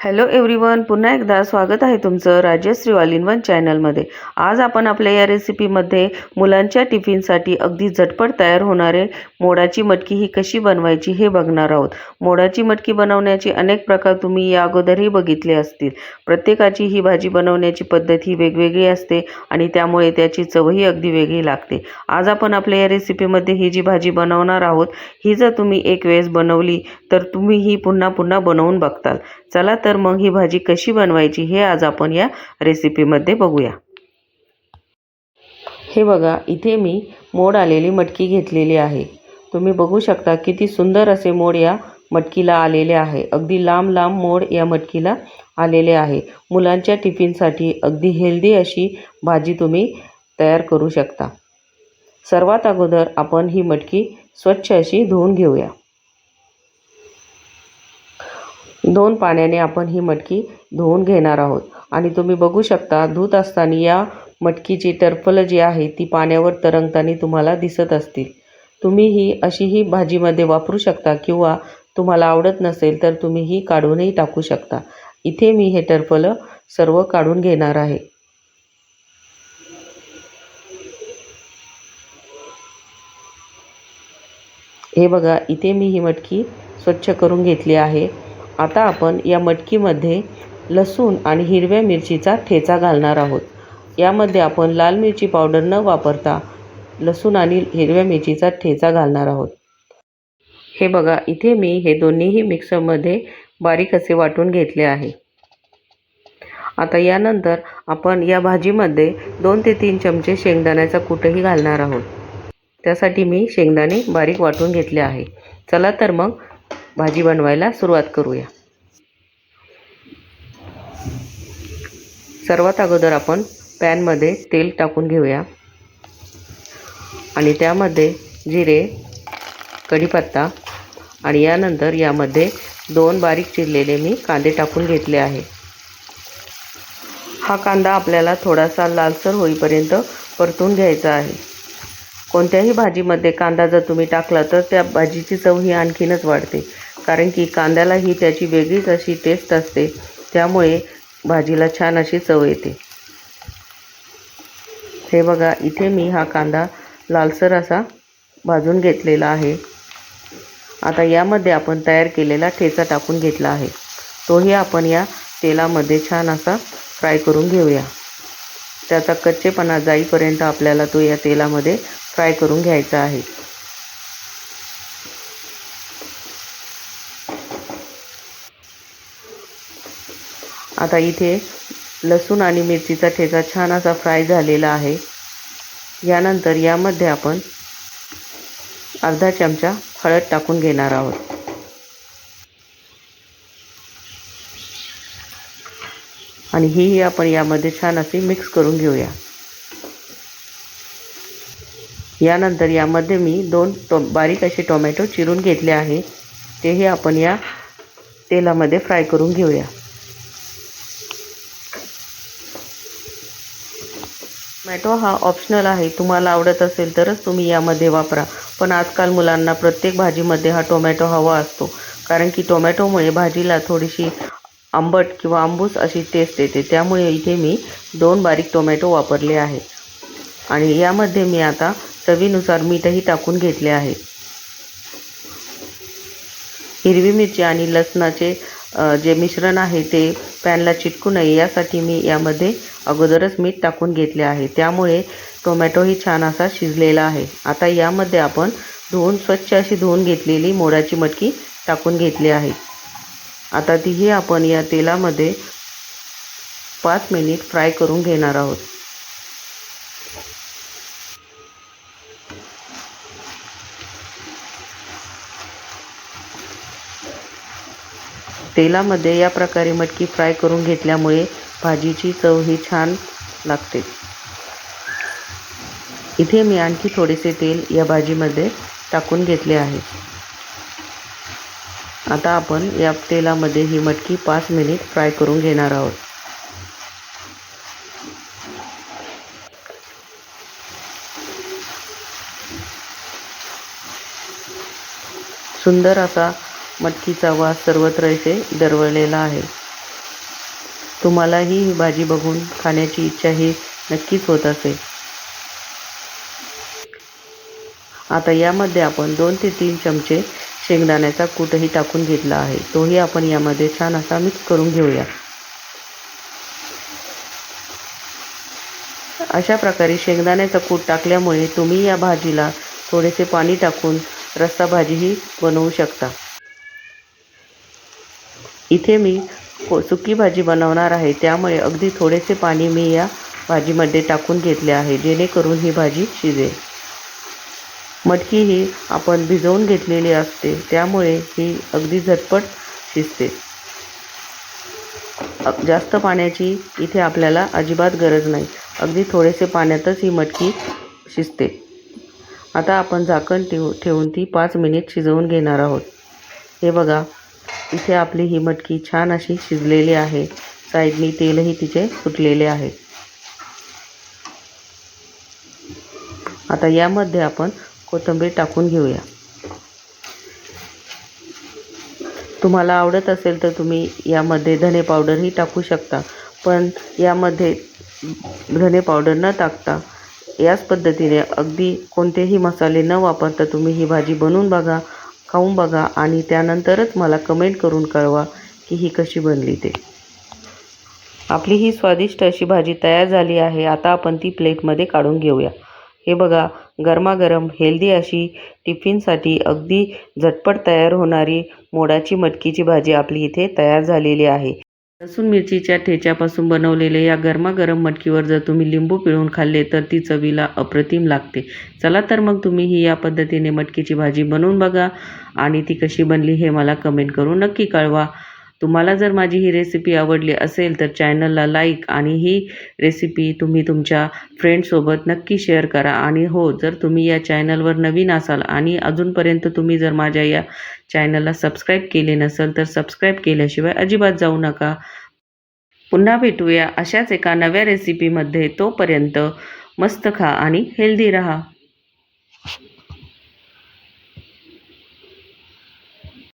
Hello everyone पुन्हा एकदा स्वागत आहे तुमचं राजश्री ऑल वन चॅनलमध्ये. आज आपण आपल्या या रेसिपीमध्ये मुलांच्या टिफिनसाठी अगदी झटपट तयार होणारे मोडाची मटकी ही कशी बनवायची हे बघणार आहोत. मोडाची मटकी बनवण्याचे अनेक प्रकार तुम्ही या अगोदरही बघितले असतील. प्रत्येकाची ही भाजी बनवण्याची पद्धत ही वेगवेगळी असते आणि त्यामुळे त्याची चवही अगदी वेगळी लागते. आज आपण आपल्या या रेसिपीमध्ये ही जी भाजी बनवणार आहोत ही जर तुम्ही एक वेळेस बनवली तर तुम्ही ही पुन्हा पुन्हा बनवून बघताल. चला तर तर मग ही भाजी कशी बनवायची हे आज आपण या रेसिपीमध्ये बघूया. हे बघा इथे मी मोड आलेली मटकी घेतलेली आहे. तुम्ही बघू शकता किती सुंदर असे मोड या मटकीला आलेले आहे. अगदी लांब लांब मोड या मटकीला आलेले आहे. मुलांच्या टिफिनसाठी अगदी हेल्दी अशी भाजी तुम्ही तयार करू शकता. सर्वात अगोदर आपण ही मटकी स्वच्छ अशी धुवून घेऊया. दोन पाण्याने आपण ही मटकी धुवून घेणार आहोत. आणि तुम्ही बघू शकता धुत असताना या मटकीची टरफलं जी आहे ती पाण्यावर तरंगताना तुम्हाला दिसत असतील. तुम्ही ही अशी ही भाजीमध्ये वापरू शकता किंवा तुम्हाला आवडत नसेल तर तुम्ही ही काढूनही टाकू शकता. इथे मी हे टर्फलं सर्व काढून घेणार आहे. हे बघा इथे मी ही मटकी स्वच्छ करून घेतली आहे. आता आपण या मटकीमध्ये लसूण आणि हिरव्या मिरचीचा ठेचा घालणार आहोत. यामध्ये आपण लाल मिरची पावडर न वापरता लसूण आणि हिरव्या मिरचीचा ठेचा घालणार आहोत. हे बघा इथे मी हे दोन्हीही मिक्सरमध्ये बारीक असे वाटून घेतले आहे. आता यानंतर आपण या भाजीमध्ये दोन ते तीन चमचे शेंगदाण्याचा कूटही घालणार आहोत. त्यासाठी मी शेंगदाणे बारीक वाटून घेतले आहे. चला तर मग भाजी बनवायला सुरुवात करूया. सर्वात अगोदर आपण पॅनमध्ये तेल टाकून घेऊया. आणि त्यामध्ये जिरे कढीपत्ता आणि यानंतर यामध्ये दोन बारीक चिरलेले मी कांदे टाकून घेतले आहे. हा कांदा आपल्याला थोडासा लालसर होईपर्यंत परतून घ्यायचा आहे. कोणत्याही भाजीमध्ये कांदा जर तुम्ही टाकला तर त्या भाजीची चव ही आणखीनच वाढते. कारण की कांद्याला ही त्याची वेगळीच अशी टेस्ट असते. त्यामुळे भाजीला छान अशी चव येते. हे बघा इथे मी हा कांदा लालसर असा भाजून घेतलेला आहे. आता यामध्ये आपण तयार केलेला ठेचा टाकून घेतला आहे. तोही आपण या तेलामध्ये छान असा फ्राय करून घेऊया. त्याचा कच्चेपणा जाईपर्यंत आपल्याला तो या तेलामध्ये फ्राय करून घ्यायचा आहे. आता इथे लसूण आणि मिरचीचा ठेचा छान असा फ्राय झालेला आहे. यानंतर यामध्ये आपण अर्धा चमचा हळद टाकून घेणार आहोत. आणि हीही आपण यामध्ये छान अशी मिक्स करून घेऊया. यानंतर यामध्ये मी दोन टो बारीक असे टोमॅटो चिरून घेतले आहे. तेही आपण या तेलामध्ये फ्राय करून घेऊया. टोमॅटो हा ऑप्शनल आहे. तुम्हाला आवडत असेल तरच तुम्ही यामध्ये वापरा. पण आजकाल मुलांना प्रत्येक भाजीमध्ये हा टोमॅटो हवा असतो. कारण की टोमॅटोमुळे भाजीला थोडीशी आंबट किंवा आंबूस अशी टेस्ट येते. त्यामुळे इथे मी दोन बारीक टोमॅटो वापरले आहे आणि यामध्ये मी आता चवीनुसार मीठही टाकून घेतले आहे. हिरवी मिरची आणि लसणाचे जे मिश्रण आहे ते पॅनला चिटकू नये यासाठी मी यामध्ये अगोदरच मीठ टाकून घेतले आहे. त्यामुळे टोमॅटोही छान असा शिजलेला आहे. आता यामध्ये आपण धुवून स्वच्छ अशी धुवून घेतलेली मोडाची मटकी टाकून घेतली आहे. आता तीही आपण या तेलामध्ये पाच मिनिट फ्राय करून घेणार आहोत. तेलामध्ये या प्रकारे मटकी फ्राय करून घेतल्यामुळे भाजीची चव ही छान लागते. इथे मी आणखी थोडेसे तेल या भाजीमध्ये टाकून घेतले आहे. आता आपण या तेलामध्ये ही मटकी पाच मिनिट फ्राय करून घेणार आहोत. सुंदर असा मटकीचा वास सर्वत्र इथे दरवळलेला आहे. तुम्हालाही ही भाजी बघून खाण्याची इच्छा ही नक्कीच होत असेल. आता यामध्ये आपण दोन ते तीन चमचे शेंगदाण्याचा कूटही टाकून घेतला आहे. तोही आपण यामध्ये छान असा मिक्स करून घेऊया. अशा प्रकारे शेंगदाण्याचा कूट टाकल्यामुळे तुम्ही या भाजीला थोडेसे पाणी टाकून रस्सा भाजीही बनवू शकता. इथे मी को सुकी भाजी बनवणार आहे. त्यामुळे अगदी थोडेसे पाणी मी या भाजीमध्ये टाकून घेतले आहे जेणेकरून ही भाजी शिजेल. मटकी ही आपण भिजवून घेतलेली असते त्यामुळे ही अगदी झटपट शिजते. जास्त पाण्याची इथे आपल्याला अजिबात गरज नाही. अगदी थोडेसे पाण्यातच ही मटकी शिजते. आता आपण झाकण ठेवू ठेवून ती पाच मिनिट शिजवून घेणार आहोत. हे बघा इथे आपली ही मटकी छान अशी शिजलेली आहे. साईडनी तेलही तिचे सुटलेले आहे. आता यामध्ये आपण कोथिंबीर टाकून घेऊया. तुम्हाला आवडत असेल तर तुम्ही यामध्ये धने पावडरही टाकू शकता पण यामध्ये धने पावडर न टाकता याच पद्धतीने अगदी कोणतेही मसाले न वापरता तुम्ही ही भाजी बनवून बघा. खाऊन बघा आणि त्यानंतरच मला कमेंट करून कळवा की ही कशी बनली ते. आपली ही स्वादिष्ट अशी भाजी तयार झाली आहे. आता आपण ती प्लेटमध्ये काढून घेऊया. हे बघा गरमागरम हेल्दी अशी टिफिनसाठी अगदी झटपट तयार होणारी मोडाची मटकीची भाजी आपली इथे तयार झालेली आहे. लसूण मिरचीच्या ठेच्यापासून बनवलेले या गरमागरम मटकीवर जर तुम्ही लिंबू पिळून खाल्ले तर ती चवीला अप्रतिम लागते. चला तर मग तुम्ही ही या पद्धतीने मटकीची भाजी बनवून बघा आणि ती कशी बनली हे मला कमेंट करून नक्की कळवा. तुम्हाला जर माझी ही रेसिपी आवडली असेल तर चॅनलला लाईक आणि ही रेसिपी तुम्ही तुमच्या फ्रेंडसोबत नक्की शेअर करा. आणि हो जर तुम्ही या चॅनलवर नवीन असाल आणि अजूनपर्यंत तुम्ही जर माझ्या या चॅनलला सबस्क्राईब केले नसेल तर सबस्क्राईब केल्याशिवाय अजिबात जाऊ नका. पुन्हा भेटूया अशाच एका नव्या रेसिपीमध्ये तोपर्यंत मस्त खा आणि हेल्दी राहा.